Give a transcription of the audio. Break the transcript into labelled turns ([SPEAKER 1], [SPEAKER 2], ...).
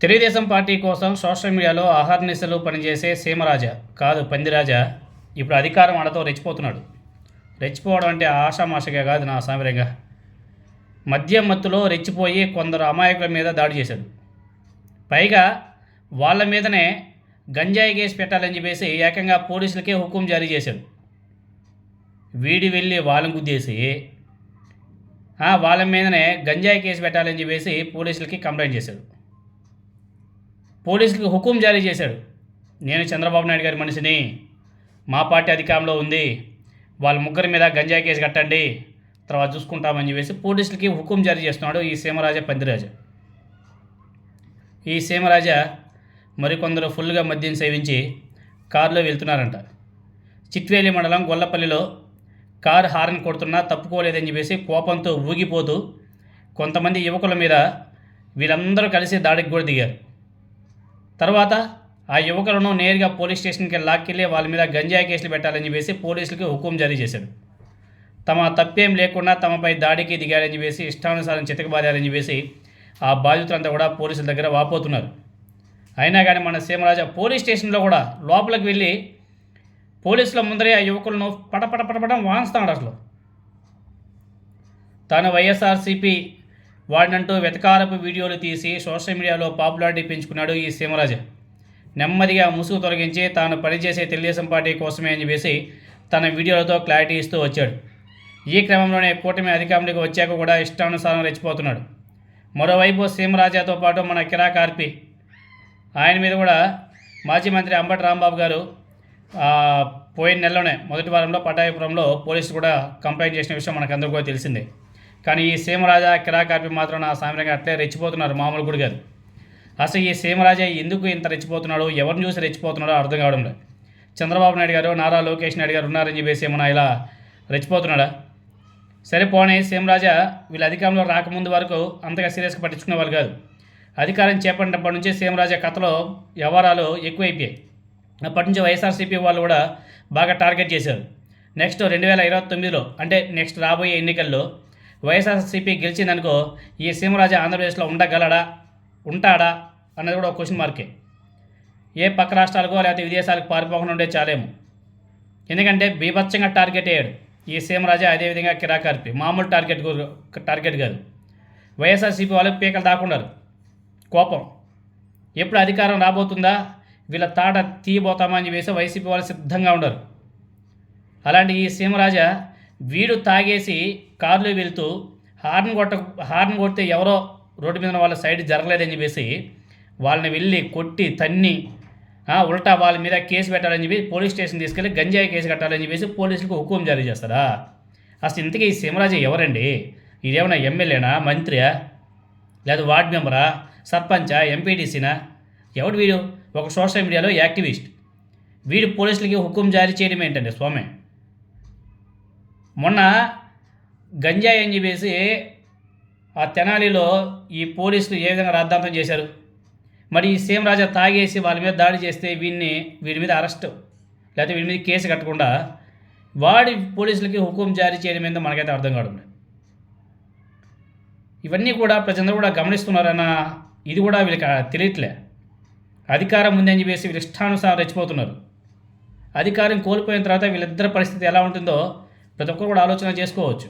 [SPEAKER 1] Telugu Desam party కోసం social మీడియాలో ఆహార్నిశలు పనిచేసే సీమరాజా. కాదు పందిరాజా. ఇప్పుడు అధికారం ఆడతో రెచ్చిపోతున్నాడు. రెచ్చిపోవడం అంటే ఆషామాషగా కాదు నా సామిరంగా. మద్యం మత్తులో రెచ్చిపోయి కొందరు అమాయకుల మీద దాడి చేశాడు. పైగా వాళ్ళ మీదనే గంజాయి కేసు పెట్టాలని చెప్పేసి ఏకంగా పోలీసులకే హుకుం జారీ చేశాడు. వీడి వెళ్ళి వాళ్ళని గుద్దేసి వాళ్ళ మీదనే గంజాయి కేసు పెట్టాలని చెప్పేసి పోలీసులకి కంప్లైంట్ చేశాడు. పోలీసులకు హుకుం జారీ చేశాడు. నేను చంద్రబాబు నాయుడు గారి మనిషిని. మా పార్టీ అధికారంలో ఉంది. వాళ్ళ ముగ్గురి మీద గంజాయి కేసు కట్టండి. తర్వాత చూసుకుంటామని చెప్పేసి పోలీసులకి హుకుం జారీ చేస్తున్నాడు ఈ సీమరాజా పందిరాజా. ఈ సీమరాజా మరికొందరు ఫుల్గా మద్యం సేవించి కారులో వెళ్తున్నారంట. చిట్వేలి మండలం గొల్లపల్లిలో కారు హారన్ కొడుతున్నా తప్పుకోలేదని చెప్పేసి కోపంతో ఊగిపోతూ కొంతమంది యువకుల మీద వీళ్ళందరూ కలిసి దాడికి కూడా దిగారు. తర్వాత ఆ యువకులను నేరుగా పోలీస్ స్టేషన్కి లాక్కెళ్ళి వాళ్ళ మీద గంజాయి కేసులు పెట్టాలని చెప్పేసి పోలీసులకి హుకుం జారీ చేశాడు తమ తప్పేం లేకుండా తమపై దాడికి దిగారని చెప్పేసి ఇష్టానుసారం చితకబాదారని చెప్పేసి ఆ బాధితులంతా కూడా పోలీసుల దగ్గర వాపోతున్నారు. అయినా కానీ మన సీమరాజా పోలీస్ స్టేషన్లో కూడా లోపలికి వెళ్ళి పోలీసుల ముందరే ఆ యువకులను పటపట పటపటం వాంచుతాడు అసలు. తాను వైఎస్ఆర్సీపీ వాడినంటూ వెతకారపు వీడియోలు తీసి సోషల్ మీడియాలో పాపులారిటీ పెంచుకున్నాడు ఈ సీమరాజ నెమ్మదిగా ముసుగు తొలగించి తాను పనిచేసే తెలుగుదేశం పార్టీ కోసమే అని చెప్పేసి తన వీడియోలతో క్లారిటీ ఇస్తూ వచ్చాడు. ఈ క్రమంలోనే కూటమి అధికారంలోకి వచ్చాక కూడా ఇష్టానుసారం రెచ్చిపోతున్నాడు. మరోవైపు సీమరాజాతో పాటు మన కిరాకార్పి ఆయన మీద కూడా మాజీ మంత్రి అంబటి రాంబాబు గారు పోయిన నెలలోనే మొదటి వారంలో పటాయపురంలో పోలీసులు కూడా కంప్లైంట్ చేసిన విషయం మనకందరికీ తెలిసిందే. కానీ ఈ సీమరాజా కిరాకార్పి మాత్రం నా సామాన్యంగా అట్లే రెచ్చిపోతున్నారు మామూలు కూడా కాదు. అసలు ఈ సీమరాజా ఎందుకు ఇంత రెచ్చిపోతున్నాడు ఎవరిని చూసి రెచ్చిపోతున్నాడో అర్థం కావడం లేదు. చంద్రబాబు నాయుడు గారు నారా లోకేష్ నాయుడు గారు ఉన్నారని చెప్పేసి ఏమన్నా ఇలా రెచ్చిపోతున్నాడా? సరే పోనీ సీమరాజా వీళ్ళ అధికారంలో రాకముందు వరకు అంతగా సీరియస్గా పట్టించుకునే వాళ్ళు కాదు. అధికారం చేపట్టినప్పటి నుంచి సీమరాజా కథలో వ్యవహారాలు ఎక్కువైపోయాయి. అప్పటి నుంచి వైఎస్ఆర్సీపీ వాళ్ళు కూడా బాగా టార్గెట్ చేశారు. నెక్స్ట్ రెండు వేల ఇరవై తొమ్మిదిలో అంటే నెక్స్ట్ రాబోయే ఎన్నికల్లో వైఎస్ఆర్సీపీ గెలిచిందనుకో ఈ సీమరాజా ఆంధ్రప్రదేశ్లో ఉండగలడా? ఉంటాడా? అన్నది కూడా ఒక క్వశ్చన్ మార్కే ఏ. పక్క రాష్ట్రాలకో లేకపోతే విదేశాలకు పారిపోకుండా ఉండే చాలేము. ఎందుకంటే బీభత్సంగా టార్గెట్ అయ్యాడు. ఈ సీమరాజా అదేవిధంగా కిరాకార్పి మామూలు టార్గెట్ టార్గెట్ కాదు. వైఎస్ఆర్సీపీ వాళ్ళకి పీకలు దాకున్నారు కోపం. ఎప్పుడు అధికారం రాబోతుందా? వీళ్ళ తాట తీయబోతామని అని చెప్పేసి వైసీపీ వాళ్ళు సిద్ధంగా ఉండరు అలాంటి ఈ సీమరాజా వీడు తాగేసి కారులో వెళ్తూ హార్న్ కొట్ట హార్న్ కొడితే ఎవరో రోడ్డు మీద వాళ్ళ సైడ్ జరగలేదని చెప్పేసి వాళ్ళని వెళ్ళి కొట్టి తన్ని ఉల్టా వాళ్ళ మీద కేసు పెట్టాలని చెప్పి పోలీస్ స్టేషన్ తీసుకెళ్ళి గంజాయి కేసు కట్టాలని చెప్పేసి పోలీసులకు హుకుం జారీ చేస్తారా అసలు ఇంతకీ ఈ సింహరాజు ఎవరండి? ఇదేమైనా ఎమ్మెల్యేనా? మంత్రియా? లేదా వార్డ్ మెంబరా? సర్పంచా? ఎంపీటీసీనా? ఎవడు వీడు? ఒక సోషల్ మీడియాలో యాక్టివిస్ట్. వీడు పోలీసులకి హుకుం జారీ చేయడం ఏంటండి స్వామి? మొన్న గంజాయి అని చెప్పేసి ఆ తెనాలిలో ఈ పోలీసులు ఏ విధంగా రాద్ధాంతం చేశారు? మరి ఈ సీఎం రాజా తాగేసి వాళ్ళ మీద దాడి చేస్తే వీడిని వీడి మీద అరెస్ట్ లేకపోతే వీడి మీద కేసు కట్టకుండా వాడి పోలీసులకి హుకుం జారీ చేయడం మీద మనకైతే అర్థం కావడం లేదు. ఇవన్నీ కూడా ప్రజలందరూ కూడా గమనిస్తున్నారన్న ఇది కూడా వీళ్ళకి తెలియట్లే. అధికారం ఉందని చెప్పేసి వీళ్ళు ఇష్టానుసారం రెచ్చిపోతున్నారు. అధికారం కోల్పోయిన తర్వాత వీళ్ళిద్దరి పరిస్థితి ఎలా ఉంటుందో ప్రతి ఒక్కరు కూడా ఆలోచన చేసుకోవచ్చు.